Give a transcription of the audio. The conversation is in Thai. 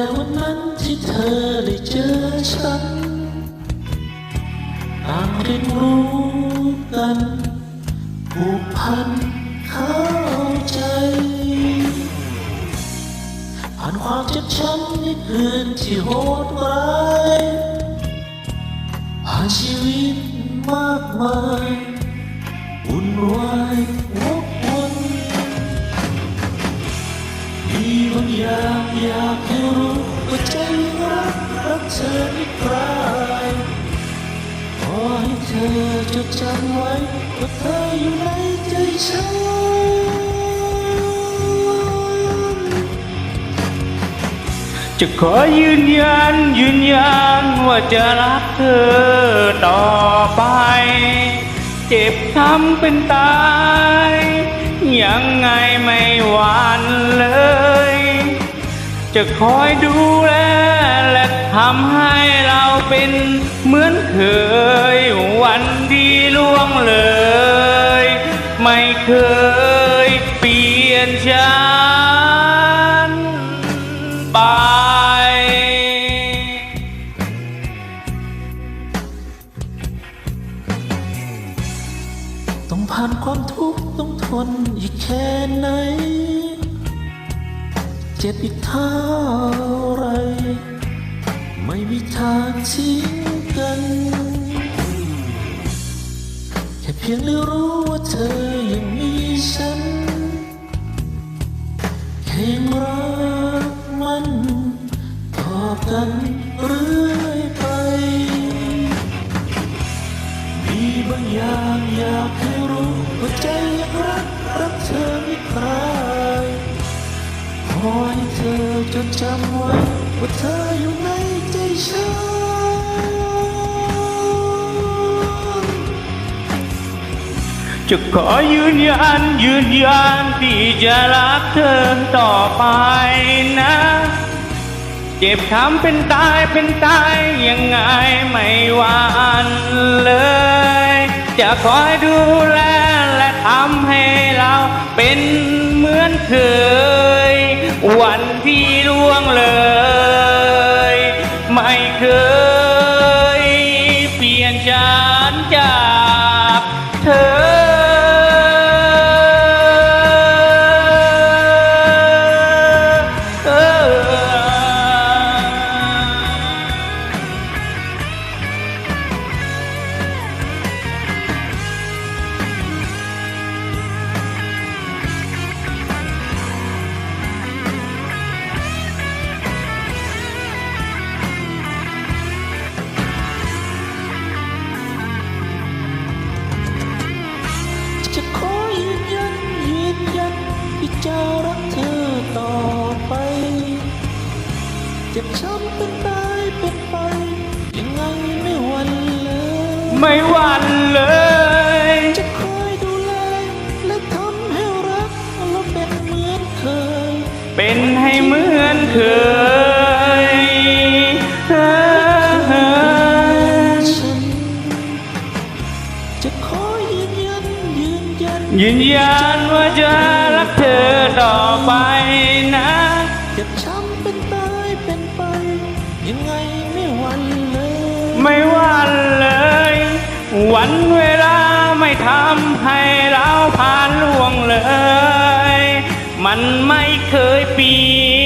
แต่วันนั้นที่เธอได้เจอฉันต่างเรียนรู้กันผูกพันเข้าใจ ผ่านความเจ็บช้ำในคืนที่โหดร้ายผ่านชีวิตมากมาย มีบางอย่างอยากให้รู้ว่าใจรักรักเธอไม่คลายขอให้เธอจดจำไว้ว่าเธออยู่ในใจฉันจะขอยืนยันยืนยันว่าจะรักเธอต่อไป เจ็บช้ำเป็นตาย ยังไงไม่หวานเลย จะคอยดูแลและทำให้เราเป็นเหมือนเคย วันดีล่วงเลย ไม่เคยเปลี่ยนฉันไป ต้องผ่านความทุกข์ต้องทนอีกแค่ไหน เจ็บอีกเท่าไร ไม่มีทางทิ้งกัน แค่เพียงได้รู้ว่าเธอยังมีฉันแค่ยังรักมันต่อกันเรื่อยไป มีบางอย่างอยากให้รู้ว่าใจ ขอให้เธอจดจำไว้ว่าเธออยู่ในใจฉัน จะขอยืนยันยืนยันที่จะรักเธอต่อไปนะ เจ็บช้ำเป็นตายเป็นตายยังไงไม่หวานเลย จะคอยดูแลและทำให้เราเป็นเหมือนเคย วันที่ล่วงเลย ไม่เคย จ็บช้ำเป็นตายเป็นไป ยังไงไม่หวันเลย ไม่หวั่นเลย จะคอยดูแลและทำให้รักเราเป็นเหมือนเคย เป็นให้เหมือนเคยฉันจะขอยืนยันยืนยันยืนยันว่าจะรักเธอต่อไปนะ ไม่หวันเลยไม่หวันเลยวันเวลาไม่ทำให้เราผ่านล่วงเลย มันไม่เคยเปลี่